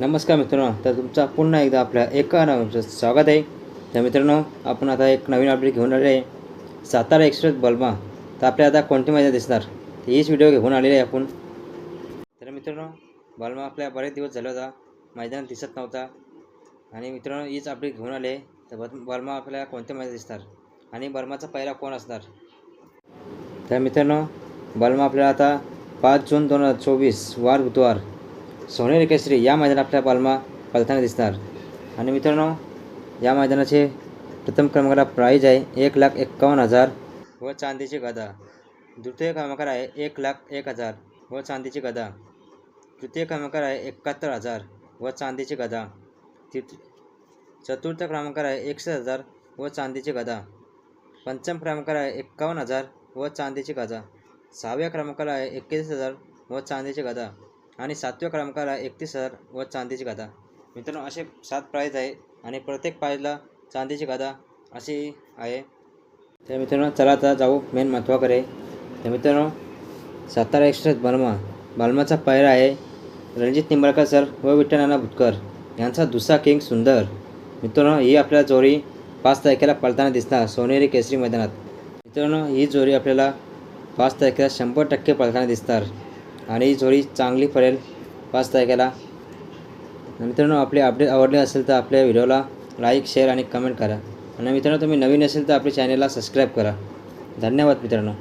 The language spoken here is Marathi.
नमस्कार मित्रांनो तर तुमचा पुन्हा एकदा आपल्या एका नवीनचं स्वागत आहे. तर मित्रांनो आपण आता एक नवीन अपडेट घेऊन आले आहे. सातारा एक्सप्रेस बल्मा. तर आपल्या आता कोणती मैदान दिसणार? तर हीच व्हिडिओ घेऊन आलेली आहे आपण. तर मित्रांनो बल्मा आपल्या बरेच दिवस झाले होता. मैदान दिसत नव्हता. आणि मित्रांनो हीच अपडेट घेऊन आले. तर बल्मा आपल्याला कोणत्या माहिती दिसणार? आणि बर्माचा पहिला कोण असणार? तर मित्रांनो बल्मा आपल्याला आता पाच जून दोन हजार चोवीस वार बुधवार. सोनेरी केसरी या मैदानात आपल्या पालमा पालताना दिसणार. आणि मित्रांनो या मैदानाचे प्रथम क्रमांकाला प्राईज आहे एक लाख एक्कावन्न हजार व चांदीची गदा. द्वितीय क्रमांकावर आहे एक लाख एक हजार व चांदीची गदा. तृतीय क्रमांकावर आहे एकाहत्तर हजार व चांदीची गदा. तित चतुर्थ क्रमांकावर आहे एकसष्ट हजार व चांदीची गदा. पंचम क्रमांकावर आहे एक्कावन्न हजार व चांदीची गदा. सहाव्या क्रमांकाला आहे एक्केचाळीस हजार व चांदीची गदा. आणि सातव्या क्रमांकाला एकतीस हजार व चांदीची गादा. मित्रांनो असे सात प्राईज आहे आणि प्रत्येक प्राईजला चांदीची गादा अशी आहे. तर मित्रांनो चला आता जाऊ मेन महत्त्वाकडे तर मित्रांनो सातारा एक्सप्रेस बर्मा बालमाचा पायरा आहे रणजित निंबाळकर सर व विठ्ठल नाना भुतकर. यांचा दुसरा किंग सुंदर. मित्रांनो ही आपल्याला जोडी पाच तारखेला पळताना दिसणार सोनेरी केसरी मैदानात. मित्रांनो ही जोडी आपल्याला पाच तारखेला शंभर टक्के पळताना दिसणार. आणि ही जोडी चांगली पडेल पाच तारखेला. मित्रांनो आपले अपडेट आवडले असेल तर आपल्या व्हिडिओला लाईक शेअर आणि कमेंट करा. आणि मित्रांनो तुम्ही नवीन असेल तर आपल्या चॅनलला सबस्क्राईब करा. धन्यवाद मित्रांनो.